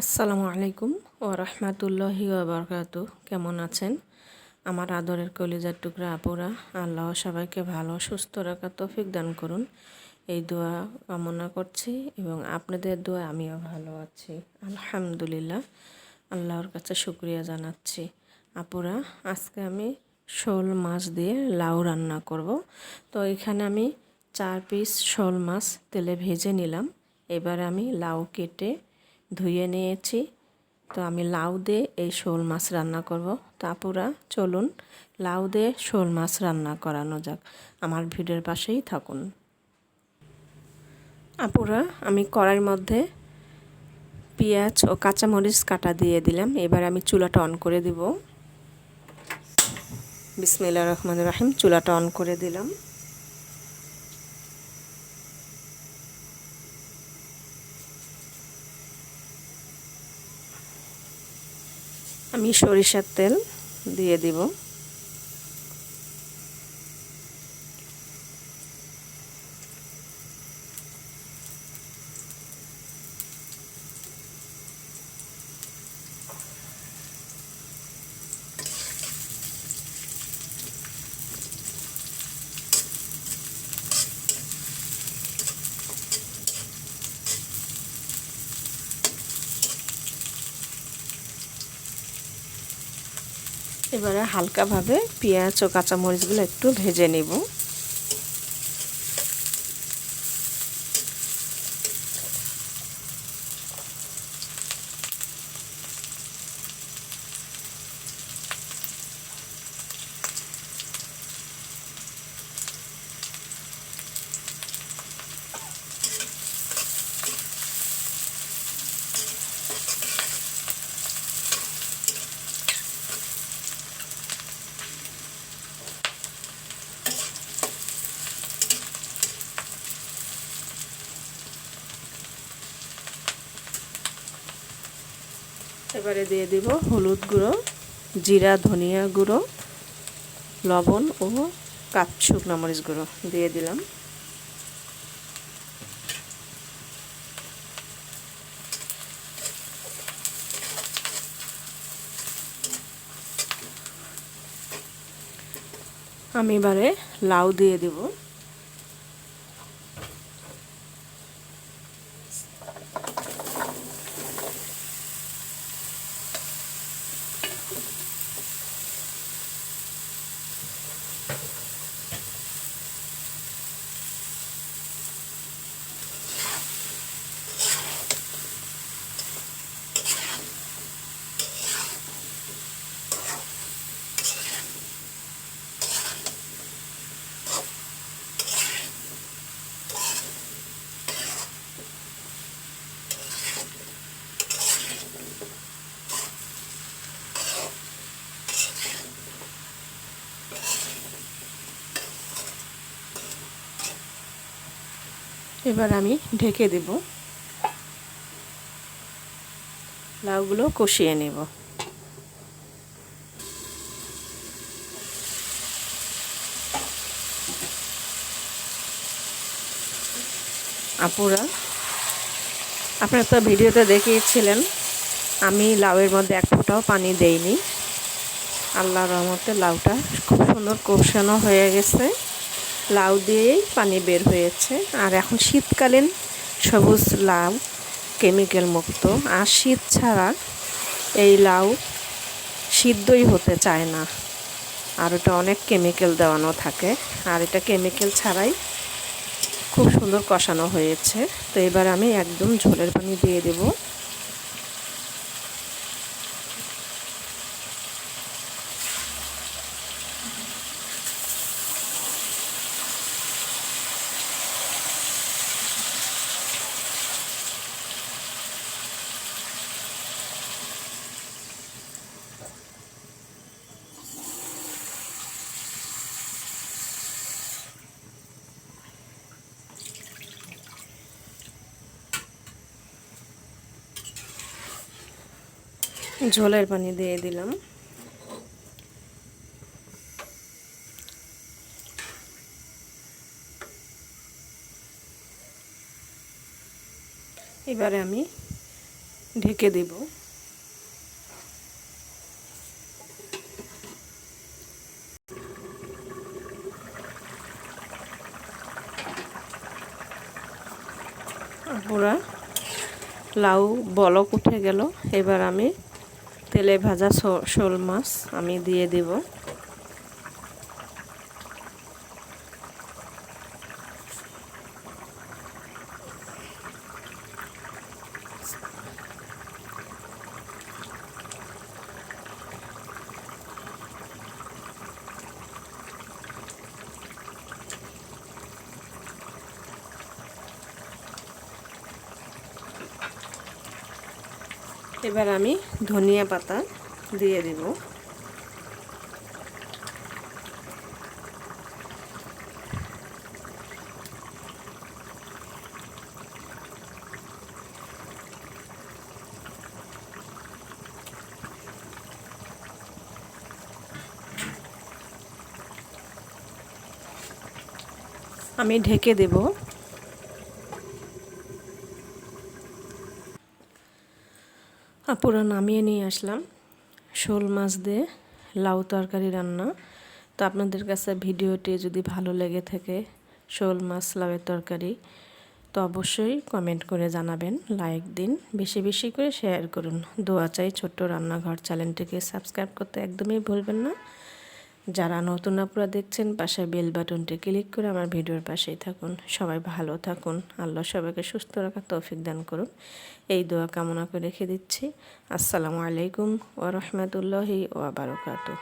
আসসালামু আলাইকুম ও রহমাতুল্লাহি বারকাতু কেমন আছেন? আমার আদরের কলিজার টুকরা আপুরা, আল্লাহ সবাইকে ভালো সুস্থ রাখার তৌফিক দান করুন। এই দোয়া কামনা করছি এবং আপনাদের দোয়া আমিও ভালো আছি। আলহামদুলিল্লাহ, আল্লাহর কাছে শুক্রিয়া জানাচ্ছি। আপুরা, আজকে আমি শোল মাছ দিয়ে লাউ রান্না করব। তো এখানে আমি চার পিস শোল মাছ তেলে ভেজে নিলাম। এবার আমি লাউ কেটে ধুয়ে নিয়েছি। তো আমি লাউ দিয়ে এই শোল মাছ রান্না করব। তাপুরা, চলুন, লাউ দিয়ে শোল মাছ রান্না করানো যাক। আমার ভিডিওর পাশেই থাকুন। আপুরা, আমি কড়াইয়ের মধ্যে পেঁয়াজ ও কাঁচামরিচ কাটা দিয়ে দিলাম। এবার আমি চুলাটা অন করে দিব। বিসমিল্লা রহমান রাহিম, চুলাটা অন করে দিলাম আমি সরিষার তেল দিয়ে দিব। এবারে হালকাভাবে পেঁয়াজ ও কাঁচামরিচগুলো একটু ভেজে নেব। এবারে দিয়ে দিব হলুদ গুঁড়ো, জিরা, ধনিয়া গুঁড়ো, লবণ ও কাপ শুকনো মরিচ গুঁড়ো দিয়ে দিলাম। আমি এবারে লাউ দিয়ে দিব। এবার আমি ঢেকে দেব। লাউগুলো কষিয়ে নেব। আপুরা, আপনারা তো ভিডিওতে দেখিয়েছিলেন, আমি লাউয়ের মধ্যে এক ফোঁটাও পানি দেইনি। আল্লাহ রহমতে লাউটা খুব সুন্দর কষানো হয়ে গেছে। লাউ দিয়েই পানি বের হয়েছে। আর এখন শীতকালীন সবুজ লাউ, কেমিক্যাল মুক্ত। আর শীত ছাড়া এই লাউ সিদ্ধই হতে চায় না। আর ওটা অনেক কেমিক্যাল দেওয়ানো থাকে। আর এটা কেমিক্যাল ছাড়াই খুব সুন্দর কষানো হয়েছে। তো এবার আমি একদম ঝোলের পানি দিয়ে দেবো। ঝোলের পানি দিয়ে দিলাম। এবারে আমি ঢেকে দেব। পুরা লাউ বলক উঠে গেল। এবার আমি তেলে ভাজা শোল মাছ আমি দিয়ে দেব। এবার আমি ধনিয়া পাতা দিয়ে দেব। আমি ঢেকে দেব। পুরো নামিয়ে নিয়ে আসলাম শোল মাছ দিয়ে লাউ তরকারি রান্না। তো আপনাদের কাছে ভিডিওটি যদি ভালো লেগে থাকে শোল মাছ লাউয়ের তরকারি, তো অবশ্যই কমেন্ট করে জানাবেন, লাইক দিন, বেশি বেশি করে শেয়ার করুন। দোয়া চাই ছোট্ট রান্নাঘর চ্যানেলটিকে সাবস্ক্রাইব করতে একদমই ভুলবেন না। যারা নতুন আপুরা দেখছেন পাশে বেল বাটনটি ক্লিক করে আমার ভিডিওর পাশেই থাকুন। সবাই ভালো থাকুন। আল্লাহ সবাইকে সুস্থ রাখার তৌফিক দান করুন। এই দোয়া কামনা করে রেখে দিচ্ছি। আসসালামু আলাইকুম ওরহমতুল্লাহি ওয়াবারকাতু